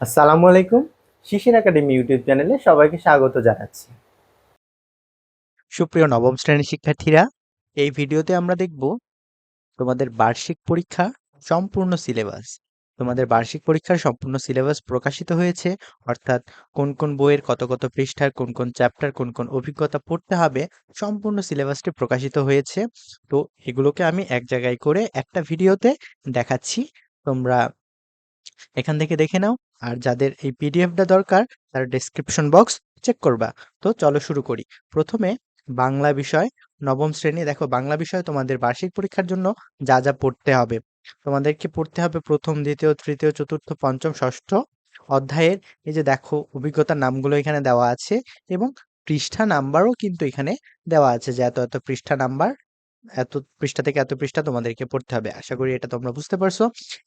আসসালামু আলাইকুম, শিশির academy YouTube চ্যানেলে সবাইকে স্বাগত জানাচ্ছি। সুপ্রিয় নবম শ্রেণির শিক্ষার্থীরা, এই ভিডিওতে আমরা দেখব তোমাদের বার্ষিক পরীক্ষা সম্পূর্ণ সিলেবাস। তোমাদের বার্ষিক পরীক্ষার সম্পূর্ণ সিলেবাস প্রকাশিত হয়েছে, অর্থাৎ কোন কোন বইয়ের কত কত পৃষ্ঠার, কোন কোন চ্যাপ্টার, কোন কোন অভিজ্ঞতা পড়তে হবে, সম্পূর্ণ সিলেবাসটি প্রকাশিত হয়েছে। তো এগুলোকে আমি এক জায়গায় করে একটা ভিডিওতে দেখাচ্ছি। তোমরা এখান থেকে দেখে নাও। আর যাদের এই পিডিএফটা দরকার, তারা ডেসক্রিপশন বক্স চেক করবা। তো চলো শুরু করি। প্রথমে বাংলা বিষয়, নবম শ্রেণি। দেখো, বাংলা বিষয় তোমাদের বার্ষিক পরীক্ষার জন্য যা যা পড়তে হবে। তোমাদেরকে পড়তে হবে প্রথম, দ্বিতীয়, তৃতীয়, চতুর্থ, পঞ্চম, ষষ্ঠ অধ্যায়ের। এই যে দেখো, অভিজ্ঞতার নামগুলো এখানে দেওয়া আছে এবং পৃষ্ঠা নাম্বারও কিন্তু এখানে দেওয়া আছে যে এত এত পৃষ্ঠা নাম্বার। এত পৃষ্ঠা থেকে এত পৃষ্ঠা তোমাদেরকে পড়তে হবে। আশা করি এটা তোমরা বুঝতে পারছ।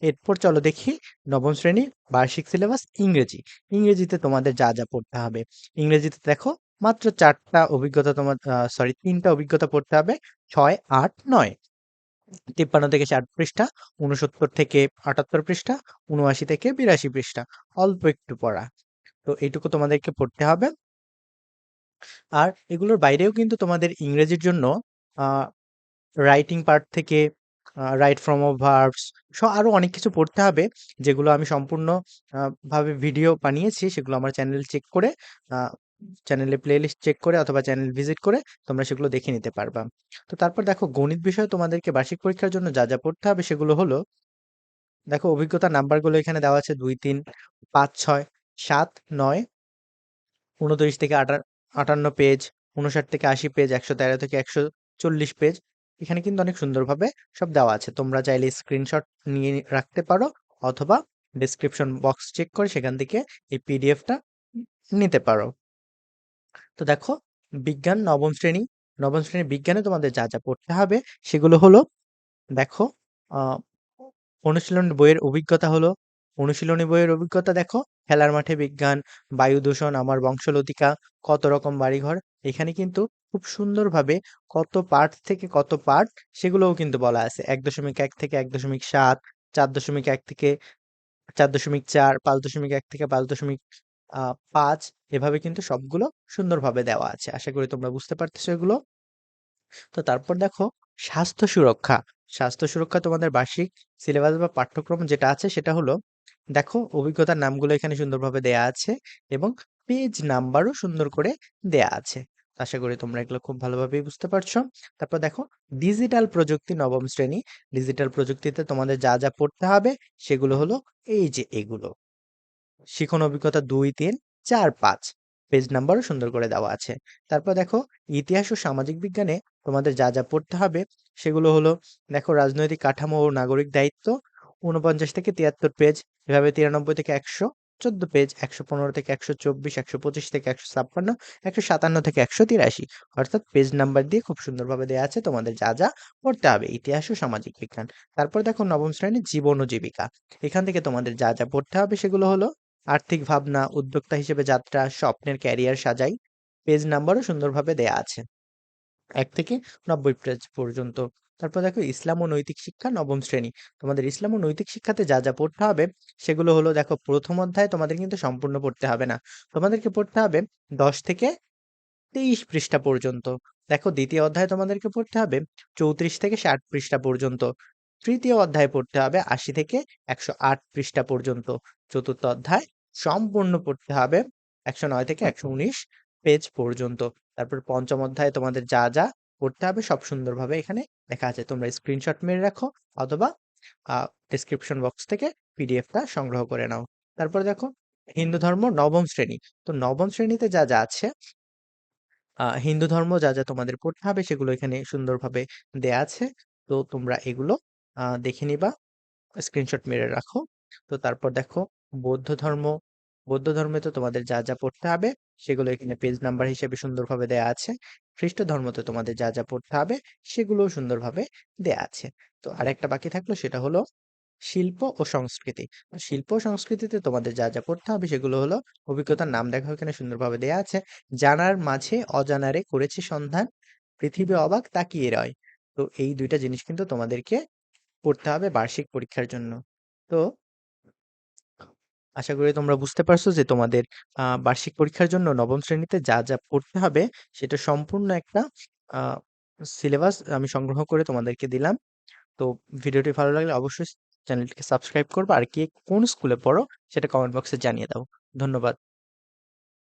এরপর চলো দেখি নবম শ্রেণি বার্ষিক সিলেবাস ইংরেজি। ইংরেজিতে তোমাদের যা যা পড়তে হবে। ইংরেজিতে দেখো মাত্র চারটা অভিজ্ঞতা তোমার সরি তিনটা অভিজ্ঞতা পড়তে হবে। ছয়, আট, নয়। তিপ্পান্ন থেকে ষাট পৃষ্ঠা উনসত্তর থেকে আটাত্তর পৃষ্ঠা উনআশি থেকে বিরাশি পৃষ্ঠা। অল্প একটু পড়া। তো এইটুকু তোমাদেরকে পড়তে হবে। আর এগুলোর বাইরেও কিন্তু তোমাদের ইংরেজির জন্য রাইটিং পার্ট থেকে রাইট ফ্রম অফ ভার্বস সব আরও অনেক কিছু পড়তে হবে, যেগুলো আমি সম্পূর্ণ ভাবে ভিডিও বানিয়েছি, সেগুলো আমার চ্যানেল চেক করে চ্যানেলে প্লেলিস্ট চেক করে অথবা চ্যানেল ভিজিট করে তোমরা সেগুলো দেখে নিতে পারবা। তো তারপর দেখো গণিত বিষয়ে তোমাদেরকে বার্ষিক পরীক্ষার জন্য যা যা পড়তে হবে সেগুলো হলো, দেখো অভিজ্ঞতার নাম্বারগুলো এখানে দেওয়া আছে দুই, তিন, পাঁচ, ছয়, সাত, নয় উনত্রিশ থেকে আটা আটান্ন পেজ উনষাট থেকে আশি পেজ একশো তেরো থেকে একশো চল্লিশ পেজ এখানে কিন্তু অনেক সুন্দরভাবে সব দেওয়া আছে। তোমরা চাইলে স্ক্রিনশট নিয়ে রাখতে পারো অথবা ডিসক্রিপশন বক্স চেক করে সেখান থেকে এই পিডিএফটা নিতে পারো। তো দেখো, বিজ্ঞান নবম শ্রেণি, নবম শ্রেণির বিজ্ঞানে তোমাদের যা যা পড়তে হবে সেগুলো হলো, দেখো অনুশীলন বইয়ের অভিজ্ঞতা হলো অনুশীলনী বইয়ের অভিজ্ঞতা দেখো। খেলার মাঠে বিজ্ঞান, বায়ু দূষণ, আমার বংশলতিকা, কত রকম বাড়িঘর, এখানে কিন্তু খুব সুন্দরভাবে কত পার্ট থেকে কত পার্ট সেগুলোও কিন্তু বলা আছে। এক দশমিক এক থেকে এক দশমিক সাত, চার দশমিক এক থেকে চার দশমিক চার, পাঁচ দশমিক এক থেকে পাঁচ দশমিক পাঁচ, এভাবে কিন্তু সবগুলো সুন্দরভাবে দেওয়া আছে। আশা করি তোমরা বুঝতে পারতেছো এগুলো। তো তারপর দেখো, স্বাস্থ্য সুরক্ষা। স্বাস্থ্য সুরক্ষা তোমাদের বার্ষিক সিলেবাস বা পাঠ্যক্রম যেটা আছে সেটা হলো দেখো, অভিজ্ঞতার নামগুলো এখানে সুন্দরভাবে দেয়া আছে এবং পেজ নাম্বারও সুন্দর করে দেয়া আছে। আশা করি তোমরা এগুলো খুব ভালোভাবেই বুঝতে পারছ। তারপর দেখো ডিজিটাল প্রযুক্তি নবম শ্রেণি। ডিজিটাল প্রযুক্তিতে তোমাদের যা যা পড়তে হবে সেগুলো হলো এই যে এগুলো। শিখন অভিজ্ঞতা দুই, তিন, চার, পাঁচ। পেজ নাম্বারও সুন্দর করে দেওয়া আছে। তারপর দেখো, ইতিহাস ও সামাজিক বিজ্ঞানে তোমাদের যা যা পড়তে হবে সেগুলো হলো, দেখো, রাজনৈতিক কাঠামো ও নাগরিক দায়িত্ব উনপঞ্চাশ থেকে তিয়াত্তর পেজ এভাবে তিরানব্বই থেকে একশো, চোদ্দ পেজ একশো পনেরো থেকে একশো চব্বিশ, একশো পঁচিশ থেকে একশো ছাপ্পান্ন, একশো সাতান্ন থেকে একশো তিরাশি। অর্থাৎ পেজ নাম্বার দিয়ে খুব সুন্দরভাবে দেওয়া আছে তোমাদের যা যা পড়তে হবে, ইতিহাস ও সামাজিক বিজ্ঞান। তারপর দেখো নবম শ্রেণির জীবন ও জীবিকা। এখান থেকে তোমাদের যা যা পড়তে হবে সেগুলো হলো, আর্থিক ভাবনা, উদ্যোক্তা হিসেবে যাত্রা, স্বপ্নের ক্যারিয়ার সাজাই পেজ নাম্বারও সুন্দরভাবে দেয়া আছে। এক থেকে নব্বই পেজ পর্যন্ত। তারপর দেখো ইসলাম ও নৈতিক শিক্ষা নবম শ্রেণি। তোমাদের ইসলাম ও নৈতিক শিক্ষাতে যা যা পড়তে হবে, সেগুলো হলো দেখো প্রথম অধ্যায় তোমাদের কিন্তু সম্পূর্ণ পড়তে হবে না। তোমাদেরকে পড়তে হবে দশ থেকে তেইশ পৃষ্ঠা পর্যন্ত। দেখো দ্বিতীয় অধ্যায় তোমাদেরকে পড়তে হবে চৌত্রিশ থেকে ষাট পৃষ্ঠা পর্যন্ত। তৃতীয় অধ্যায় পড়তে হবে আশি থেকে একশো আট পৃষ্ঠা পর্যন্ত। চতুর্থ অধ্যায় সম্পূর্ণ পড়তে হবে একশো নয় থেকে একশো উনিশ পেজ পর্যন্ত। তারপর পঞ্চম অধ্যায়ে তোমাদের যা যা পড়তে হবে সব সুন্দরভাবে এখানে লেখা আছে। তোমরা স্ক্রিনশট মেরে রাখো অথবা ডিসক্রিপশন বক্স থেকে পিডিএফটা সংগ্রহ করে নাও। তারপর দেখো, হিন্দু ধর্ম নবম শ্রেণি। তো নবম শ্রেণীতে যা যা আছে হিন্দু ধর্ম যা যা তোমাদের পড়তে হবে সেগুলো এখানে সুন্দরভাবে দেয়া আছে। তো তোমরা এগুলো দেখে নিবা স্ক্রিনশট মেরে রাখো। তো তারপর দেখো, বৌদ্ধ ধর্ম বৌদ্ধ ধর্মে তো তোমাদের যা যা পড়তে হবে, সেগুলো এখানে পেজ নাম্বার হিসেবে সুন্দরভাবে দেয়া আছে। খ্রিস্ট ধর্মতে তোমাদের যা যা পড়তে হবে সেগুলো সুন্দরভাবে দেয়া আছে। তো আরেকটা বাকি থাকল, সেটা হলো শিল্প ও সংস্কৃতি। শিল্প ও সংস্কৃতিতে তোমাদের যা যা পড়তে হবে, সেগুলো হলো অভিজ্ঞতার নাম দেখো এখানে সুন্দরভাবে দেয়া আছে। জানার মাঝে অজানারে করেছে সন্ধান, পৃথিবী অবাক তাকিয়ে রয়। তো এই দুইটা জিনিস কিন্তু তোমাদেরকে পড়তে হবে বার্ষিক পরীক্ষার জন্য। তো আশা করি তোমরা বুঝতে পারছ যে তোমাদের বার্ষিক পরীক্ষার জন্য নবম শ্রেণীতে যা যা পড়তে হবে, সেটা সম্পূর্ণ একটা সিলেবাস আমি সংগ্রহ করে তোমাদেরকে দিলাম। তো ভিডিওটি ভালো লাগলে অবশ্যই চ্যানেলটিকে সাবস্ক্রাইব করব। আর কে কোন স্কুলে পড়ো, সেটা কমেন্ট বক্সে জানিয়ে দাও। ধন্যবাদ।